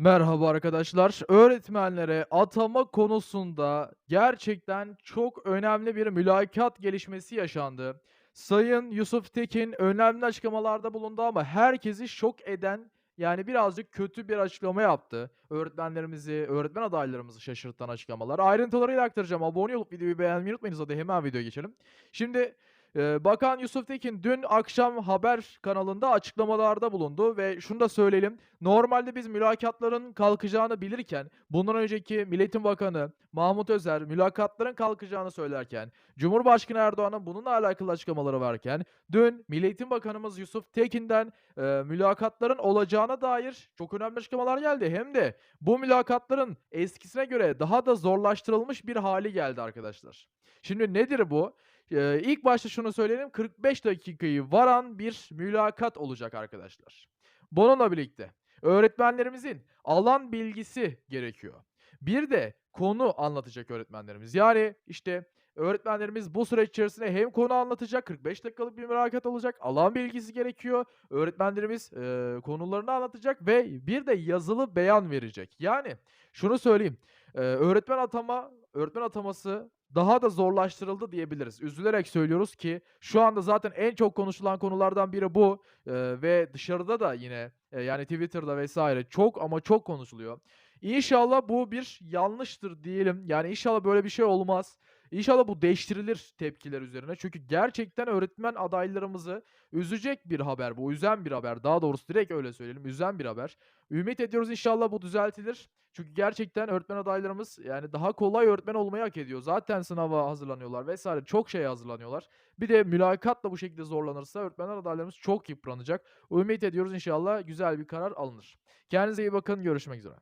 Merhaba arkadaşlar. Öğretmenlere atama konusunda gerçekten çok önemli bir mülakat gelişmesi yaşandı. Sayın Yusuf Tekin önemli açıklamalarda bulundu ama herkesi şok eden yani birazcık kötü bir açıklama yaptı. Öğretmenlerimizi, öğretmen adaylarımızı şaşırtan açıklamalar. Ayrıntılarıyla aktaracağım. Abone olup videoyu beğenmeyi unutmayınız. Hadi hemen videoya geçelim. Şimdi Eee, Bakan Yusuf Tekin dün akşam haber kanalında açıklamalarda bulundu ve şunu da söyleyelim. Normalde biz mülakatların kalkacağını bilirken, bundan önceki Milli Eğitim Bakanı Mahmut Özer mülakatların kalkacağını söylerken, Cumhurbaşkanı Erdoğan'ın bununla alakalı açıklamaları varken, dün Milli Eğitim Bakanımız Yusuf Tekin'den eee, mülakatların olacağına dair çok önemli açıklamalar geldi. Hem de bu mülakatların eskisine göre daha da zorlaştırılmış bir hali geldi arkadaşlar. Şimdi nedir bu? Eee, ilk başta şunu söyleyelim, 45 dakikayı varan bir mülakat olacak arkadaşlar. Bununla birlikte öğretmenlerimizin alan bilgisi gerekiyor. Bir de konu anlatacak öğretmenlerimiz. Yani, işte, öğretmenlerimiz bu süreç içerisinde hem konu anlatacak, 45 dakikalık bir mülakat olacak, alan bilgisi gerekiyor. Öğretmenlerimiz, eee, konularını anlatacak ve bir de yazılı beyan verecek. Yani, şunu söyleyeyim, eee, öğretmen atama öğretmen ataması daha da zorlaştırıldı diyebiliriz. Üzülerek söylüyoruz ki şu anda zaten en çok konuşulan konulardan biri bu, eee, ve dışarıda da yine, eee, yani Twitter'da vs. çok ama çok konuşuluyor. İnşallah bu bir yanlıştır diyelim. Yani inşallah böyle bir şey olmaz. İnşallah bu değiştirilir tepkiler üzerine. Çünkü gerçekten öğretmen adaylarımızı üzecek bir haber bu. Üzen bir haber. Daha doğrusu direkt öyle söyleyelim. Üzen bir haber. Ümit ediyoruz inşallah bu düzeltilir. Çünkü gerçekten öğretmen adaylarımız yani daha kolay öğretmen olmayı hak ediyor. Zaten sınava hazırlanıyorlar vesaire çok şeye hazırlanıyorlar. Bir de mülakatla bu şekilde zorlanırsa öğretmenler adaylarımız çok yıpranacak. Ümit ediyoruz inşallah güzel bir karar alınır. Kendinize iyi bakın. Görüşmek üzere.